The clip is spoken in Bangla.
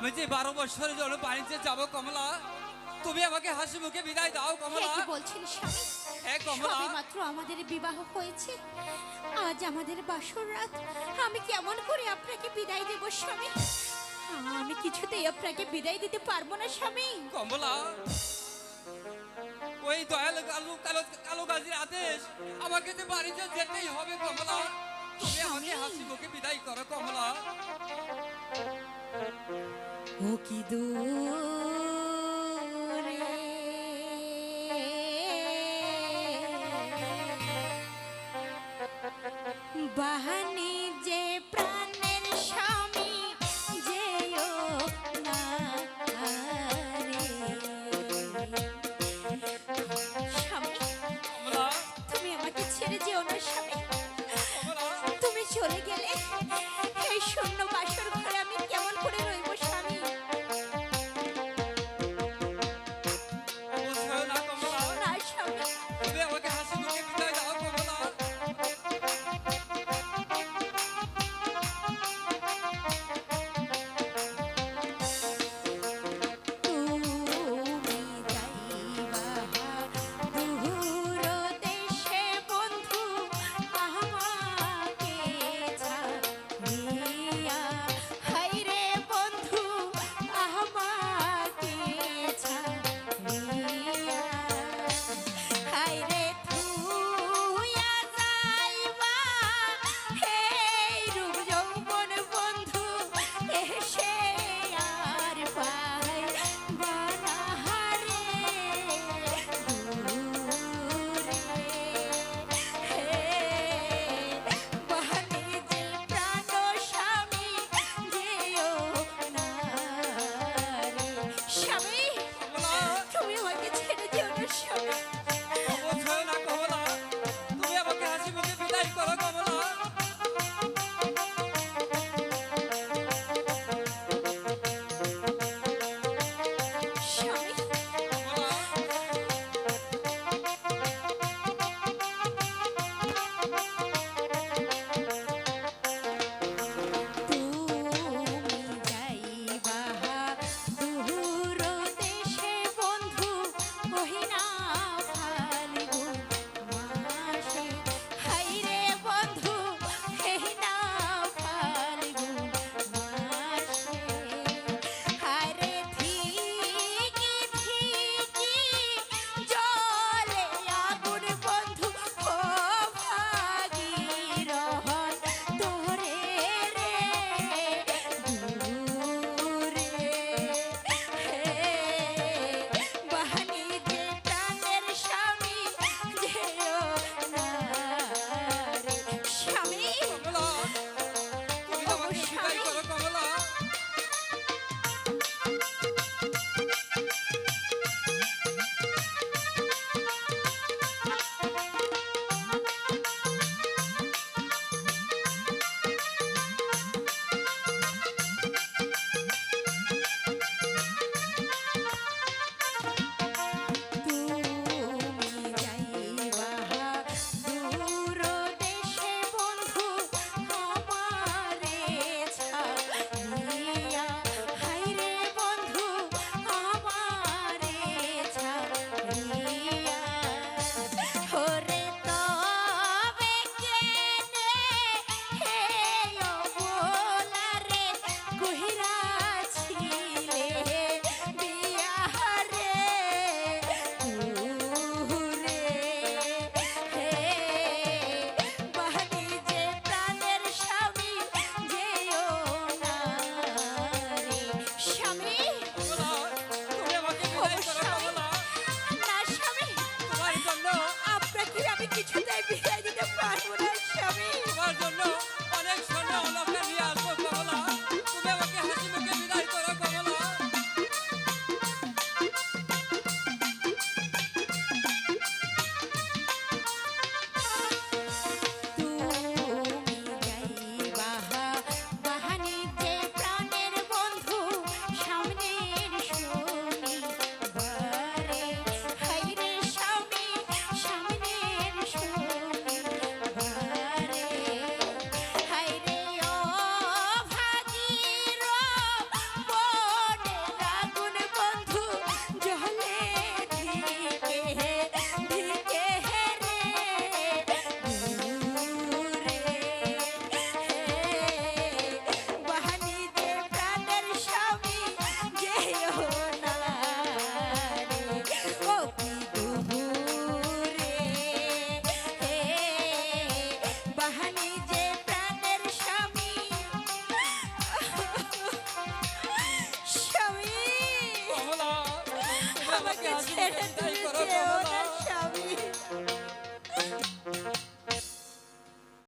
আমি যে বারো বছরের জন্য বাণিজ্যে যাব কমলা। তুমি আমাকে হাসি মুখে বিদায় দাও কমলা কি বলছেন স্বামী? হ্যাঁ কমলা। মাত্র আমাদের বিবাহ হয়েছে। আজ আমাদের বাসর রাত। আমি কেমন করে আপনাকে বিদায় দেব স্বামী? আমি কিছুতেই আপনাকে বিদায় দিতে পারব না স্বামী। কমলা ওই দয়াল কালো কালো কালো গাজির আদেশ আমাকে যে বাণিজ্য যেতেই হবে কমলা। তুমি আমাকে। হাসি মুখে বিদায় করো কমলা। おきどう Bye. Debbie.